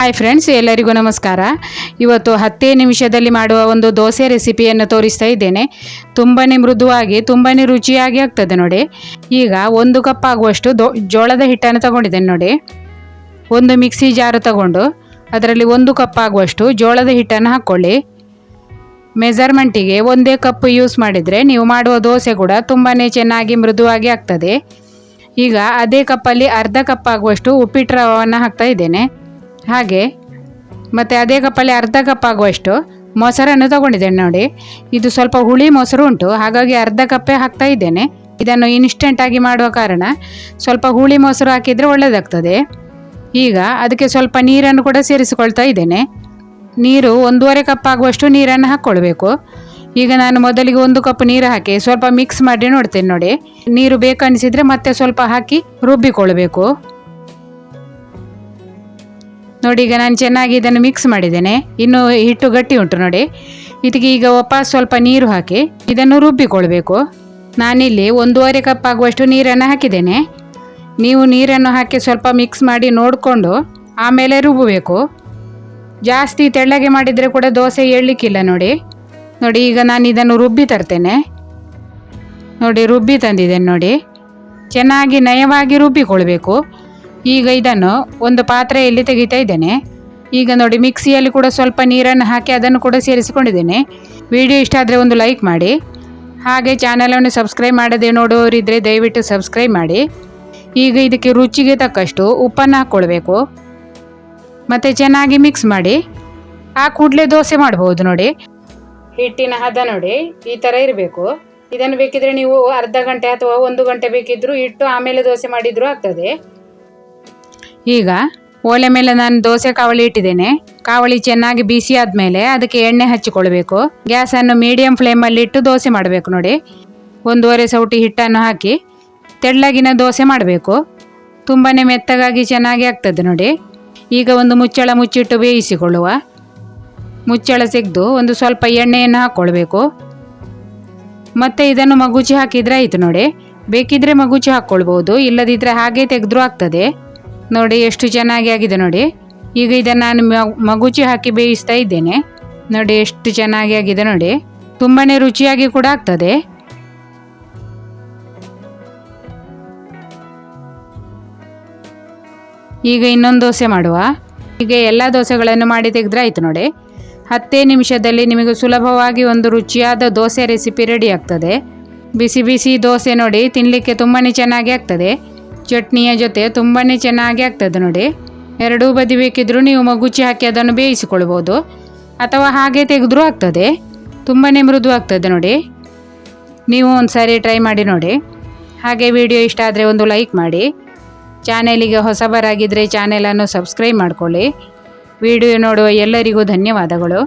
Hi friends ಎಲ್ಲರಿಗೂ ನಮಸ್ಕಾರ. ಇವತ್ತು ಹತ್ತೇ ನಿಮಿಷದಲ್ಲಿ ಮಾಡುವ ಒಂದು ದೋಸೆ ರೆಸಿಪಿಯನ್ನು ತೋರಿಸ್ತಾ ಇದ್ದೇನೆ. ತುಂಬಾ ಮೃದುವಾಗಿ ತುಂಬಾ ರುಚಿಯಾಗಿ ಆಗ್ತದೆ ನೋಡಿ. ಈಗ ಒಂದು ಕಪ್ ಆಗುವಷ್ಟು ದೋ, ಜೋಳದ ಹಿಟ್ಟನ್ನು ತಗೊಂಡಿದ್ದೇನೆ ನೋಡಿ. ಒಂದು ಮಿಕ್ಸಿ ಜಾರು ತಗೊಂಡು, ಅದರಲ್ಲಿ ಒಂದು ಕಪ್ ಆಗುವಷ್ಟು ಜೋಳದ ಹಿಟ್ಟನ್ನು ಹಾಕ್ಕೊಳ್ಳಿ. ಮೆಜರ್ಮೆಂಟಿಗೆ ಒಂದೇ ಕಪ್ ಯೂಸ್ ಮಾಡಿದರೆ ನೀವು ಮಾಡುವ ದೋಸೆ ಕೂಡ ತುಂಬಾ ಚೆನ್ನಾಗಿ ಮೃದುವಾಗಿ ಆಗ್ತದೆ. ಈಗ ಅದೇ ಕಪ್ಪಲ್ಲಿ ಅರ್ಧ ಕಪ್ ಆಗುವಷ್ಟು ಉಪ್ಪಿಟ್ಟು ರವವನ್ನು ಹಾಕ್ತಾ ಇದ್ದೇನೆ. ಹಾಗೆ, ಮತ್ತು ಅದೇ ಕಪ್ಪಲ್ಲಿ ಅರ್ಧ ಕಪ್ ಆಗುವಷ್ಟು ಮೊಸರನ್ನು ತಗೊಂಡಿದ್ದೇನೆ ನೋಡಿ. ಇದು ಸ್ವಲ್ಪ ಹುಳಿ ಮೊಸರು ಉಂಟು, ಹಾಗಾಗಿ ಅರ್ಧ ಕಪ್ಪೇ ಹಾಕ್ತಾ ಇದ್ದೇನೆ. ಇದನ್ನು ಇನ್ಸ್ಟೆಂಟಾಗಿ ಮಾಡುವ ಕಾರಣ ಸ್ವಲ್ಪ ಹುಳಿ ಮೊಸರು ಹಾಕಿದರೆ ಒಳ್ಳೆಯದಾಗ್ತದೆ ಈಗ ಅದಕ್ಕೆ ಸ್ವಲ್ಪ ನೀರನ್ನು ಕೂಡ ಸೇರಿಸಿಕೊಳ್ತಾ ಇದ್ದೇನೆ. ನೀರು ಒಂದೂವರೆ ಕಪ್ ಆಗುವಷ್ಟು ನೀರನ್ನು ಹಾಕ್ಕೊಳ್ಬೇಕು. ಈಗ ನಾನು ಮೊದಲಿಗೆ ಒಂದು ಕಪ್ ನೀರು ಹಾಕಿ ಸ್ವಲ್ಪ ಮಿಕ್ಸ್ ಮಾಡಿ ನೋಡ್ತೇನೆ ನೋಡಿ. ನೀರು ಬೇಕನ್ನಿಸಿದರೆ ಮತ್ತೆ ಸ್ವಲ್ಪ ಹಾಕಿ ರುಬ್ಬಿಕೊಳ್ಬೇಕು. ನೋಡಿ, ಈಗ ನಾನು ಚೆನ್ನಾಗಿ ಇದನ್ನು ಮಿಕ್ಸ್ ಮಾಡಿದ್ದೇನೆ. ಇನ್ನು ಹಿಟ್ಟು ಗಟ್ಟಿ ಉಂಟು ನೋಡಿ. ಇದಕ್ಕೆ ಈಗ ವಾಪಸ್ ಸ್ವಲ್ಪ ನೀರು ಹಾಕಿ ಇದನ್ನು ರುಬ್ಬಿಕೊಳ್ಬೇಕು. ನಾನಿಲ್ಲಿ ಒಂದೂವರೆ ಕಪ್ ಆಗುವಷ್ಟು ನೀರನ್ನು ಹಾಕಿದ್ದೇನೆ. ನೀವು ನೀರನ್ನು ಹಾಕಿ ಸ್ವಲ್ಪ ಮಿಕ್ಸ್ ಮಾಡಿ ನೋಡಿಕೊಂಡು ಆಮೇಲೆ ರುಬ್ಬಬೇಕು. ಜಾಸ್ತಿ ತೆಳ್ಳಗೆ ಮಾಡಿದರೆ ಕೂಡ ದೋಸೆ ಏಳಲಿಕ್ಕಿಲ್ಲ ನೋಡಿ. ನೋಡಿ, ಈಗ ನಾನು ಇದನ್ನು ರುಬ್ಬಿ ತರ್ತೇನೆ. ನೋಡಿ, ರುಬ್ಬಿ ತಂದಿದ್ದೇನೆ ನೋಡಿ. ಚೆನ್ನಾಗಿ ನಯವಾಗಿ ರುಬ್ಬಿಕೊಳ್ಬೇಕು. ಈಗ ಇದನ್ನು ಒಂದು ಪಾತ್ರೆಯಲ್ಲಿ ತೆಗಿತಾ ಇದ್ದೇನೆ. ಈಗ ನೋಡಿ, ಮಿಕ್ಸಿಯಲ್ಲಿ ಕೂಡ ಸ್ವಲ್ಪ ನೀರನ್ನು ಹಾಕಿ ಅದನ್ನು ಕೂಡ ಸೇರಿಸಿಕೊಂಡಿದ್ದೇನೆ. ವಿಡಿಯೋ ಇಷ್ಟ ಆದರೆ ಒಂದು ಲೈಕ್ ಮಾಡಿ. ಹಾಗೆ ಚಾನಲನ್ನು ಸಬ್ಸ್ಕ್ರೈಬ್ ಮಾಡದೆ ನೋಡುವವರಿದ್ದರೆ ದಯವಿಟ್ಟು ಸಬ್ಸ್ಕ್ರೈಬ್ ಮಾಡಿ. ಈಗ ಇದಕ್ಕೆ ರುಚಿಗೆ ತಕ್ಕಷ್ಟು ಉಪ್ಪನ್ನು ಹಾಕ್ಕೊಳ್ಬೇಕು. ಮತ್ತು ಚೆನ್ನಾಗಿ ಮಿಕ್ಸ್ ಮಾಡಿ. ಆ ಕೂಡಲೇ ದೋಸೆ ಮಾಡ್ಬೋದು ನೋಡಿ. ಹಿಟ್ಟಿನ ಹದ ನೋಡಿ, ಈ ಥರ ಇರಬೇಕು. ಇದನ್ನು ಬೇಕಿದ್ರೆ ನೀವು ಅರ್ಧ ಗಂಟೆ ಅಥವಾ ಒಂದು ಗಂಟೆ ಬೇಕಿದ್ದರೂ ಇಟ್ಟು ಆಮೇಲೆ ದೋಸೆ ಮಾಡಿದರೂ ಆಗ್ತದೆ. ಈಗ ಒಲೆ ಮೇಲೆ ನಾನು ದೋಸೆ ಕಾವಳಿ ಇಟ್ಟಿದ್ದೇನೆ. ಕಾವಳಿ ಚೆನ್ನಾಗಿ ಬಿಸಿ ಆದಮೇಲೆ ಅದಕ್ಕೆ ಎಣ್ಣೆ ಹಚ್ಚಿಕೊಳ್ಬೇಕು. ಗ್ಯಾಸನ್ನು ಮೀಡಿಯಂ ಫ್ಲೇಮಲ್ಲಿ ಇಟ್ಟು ದೋಸೆ ಮಾಡಬೇಕು ನೋಡಿ. ಒಂದೂವರೆ ಸೌಟಿ ಹಿಟ್ಟನ್ನು ಹಾಕಿ ತೆಳ್ಳಗಿನ ದೋಸೆ ಮಾಡಬೇಕು. ತುಂಬಾ ಮೆತ್ತಗಾಗಿ ಚೆನ್ನಾಗಿ ಆಗ್ತದೆ ನೋಡಿ. ಈಗ ಒಂದು ಮುಚ್ಚಳ ಮುಚ್ಚಿಟ್ಟು ಬೇಯಿಸಿಕೊಳ್ಳುವ. ಮುಚ್ಚಳ ತೆಗೆದು ಒಂದು ಸ್ವಲ್ಪ ಎಣ್ಣೆಯನ್ನು ಹಾಕ್ಕೊಳ್ಬೇಕು ಮತ್ತೆ ಇದನ್ನು ಮಗುಚಿ ಹಾಕಿದರೆ ಆಯಿತು ನೋಡಿ. ಬೇಕಿದ್ರೆ ಮಗುಚಿ ಹಾಕ್ಕೊಳ್ಬೋದು ಇಲ್ಲದಿದ್ದರೆ ಹಾಗೆ ತೆಗೆದ್ರೂ ಆಗ್ತದೆ. ನೋಡಿ ಎಷ್ಟು ಚೆನ್ನಾಗಿ ಆಗಿದೆ ನೋಡಿ. ಈಗ ಇದನ್ನು ನಾನು ಮಗುಚಿ ಹಾಕಿ ಬೇಯಿಸ್ತಾ ಇದ್ದೇನೆ. ನೋಡಿ ಎಷ್ಟು ಚೆನ್ನಾಗಿ ಆಗಿದೆ ನೋಡಿ. ತುಂಬಾ ರುಚಿಯಾಗಿ ಕೂಡ ಆಗ್ತದೆ. ಈಗ ಇನ್ನೊಂದು ದೋಸೆ ಮಾಡುವ. ಈಗ ಎಲ್ಲ ದೋಸೆಗಳನ್ನು ಮಾಡಿ ತೆಗೆದ್ರೆ ಆಯಿತು ನೋಡಿ. ಹತ್ತೇ ನಿಮಿಷದಲ್ಲಿ ನಿಮಗೆ ಸುಲಭವಾಗಿ ಒಂದು ರುಚಿಯಾದ ದೋಸೆ ರೆಸಿಪಿ ರೆಡಿ ಆಗ್ತದೆ. ಬಿಸಿ ಬಿಸಿ ದೋಸೆ ನೋಡಿ ತಿನ್ನಲಿಕ್ಕೆ ತುಂಬಾ ಚೆನ್ನಾಗಿ ಆಗ್ತದೆ. ಚಟ್ನಿಯ ಜೊತೆ ತುಂಬಾ ಚೆನ್ನಾಗಿ ಆಗ್ತದೆ ನೋಡಿ. ಎರಡೂ ಬದಿ ಬೇಕಿದ್ರೂ ನೀವು ಮಗುಚಿ ಹಾಕಿ ಅದನ್ನು ಬೇಯಿಸಿಕೊಳ್ಬೋದು. ಅಥವಾ ಹಾಗೆ ತೆಗೆದ್ರೂ ಆಗ್ತದೆ. ತುಂಬಾ ಮೃದು ಆಗ್ತದೆ ನೋಡಿ. ನೀವು ಒಂದು ಸಾರಿ ಟ್ರೈ ಮಾಡಿ ನೋಡಿ. ಹಾಗೆ ವಿಡಿಯೋ ಇಷ್ಟ ಆದರೆ ಒಂದು ಲೈಕ್ ಮಾಡಿ. ಚಾನೆಲಿಗೆ ಹೊಸಬರಾಗಿದ್ದರೆ ಚಾನೆಲನ್ನು ಸಬ್ಸ್ಕ್ರೈಬ್ ಮಾಡಿಕೊಳ್ಳಿ. ವಿಡಿಯೋ ನೋಡುವ ಎಲ್ಲರಿಗೂ ಧನ್ಯವಾದಗಳು.